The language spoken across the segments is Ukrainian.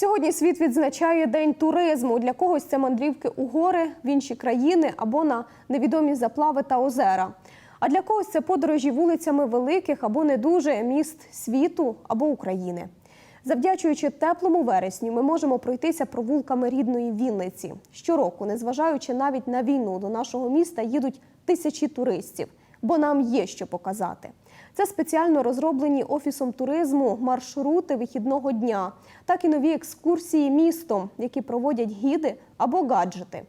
Сьогодні світ відзначає День туризму. Для когось це мандрівки у гори, в інші країни або на невідомі заплави та озера. А для когось це подорожі вулицями великих або не дуже міст світу або України. Завдячуючи теплому вересню, ми можемо пройтися провулками рідної Вінниці. Щороку, незважаючи навіть на війну, до нашого міста їдуть тисячі туристів, бо нам є що показати. Це спеціально розроблені офісом туризму маршрути вихідного дня, так і нові екскурсії містом, які проводять гіди або гаджети.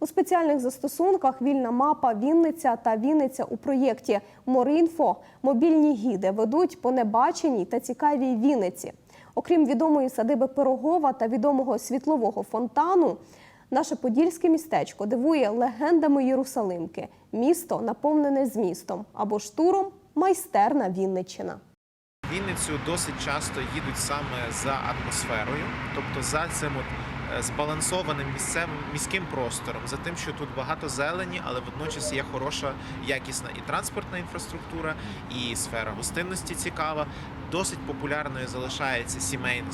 У спеціальних застосунках вільна мапа Вінниця та Вінниця у проєкті Морінфо мобільні гіди ведуть по небаченій та цікавій Вінниці. Окрім відомої садиби Пирогова та відомого світлового фонтану, наше подільське містечко дивує легендами Єрусалимки. Місто наповнене змістом або ж туром майстерна Вінниччина. Вінницю досить часто їдуть саме за атмосферою, тобто за цим от е, збалансованим місцевим міським простором, за тим, що тут багато зелені, але водночас є хороша, якісна і транспортна інфраструктура, і сфера гостинності цікава. Досить популярною залишається сімейний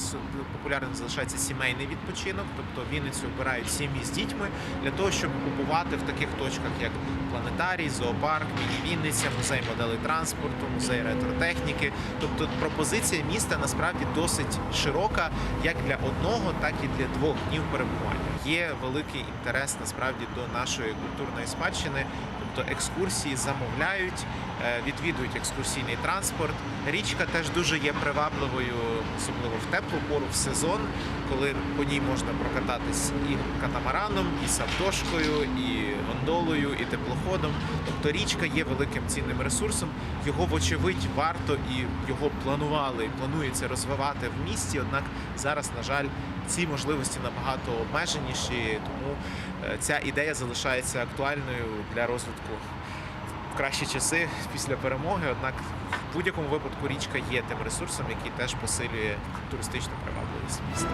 популярним залишається сімейний відпочинок, тобто Вінницю обирають сім'ї з дітьми для того, щоб купувати в таких точках, як планетарій, зоопарк, міні-Вінниця, музей моделей транспорту, музей ретротехніки. Тобто пропозиція міста насправді досить широка, як для одного, так і для двох днів перебування. Є великий інтерес насправді до нашої культурної спадщини. Тобто екскурсії замовляють, е, відвідують екскурсійний транспорт. Річка теж дуже є привабливою, особливо в теплу пору, в сезон, коли по ній можна прокататись і катамараном, і савдошкою, і гондолою, і теплоходом. Тобто річка є великим цінним ресурсом. Його, вочевидь, варто і його планували і планується розвивати в місті. Однак зараз, на жаль, ці можливості набагато обмеженіші, тому е, ця ідея залишається актуальною для розвитку в кращі часи після перемоги. Однак в будь-якому випадку річка є тим ресурсом, який теж посилює туристичну привабливість міста.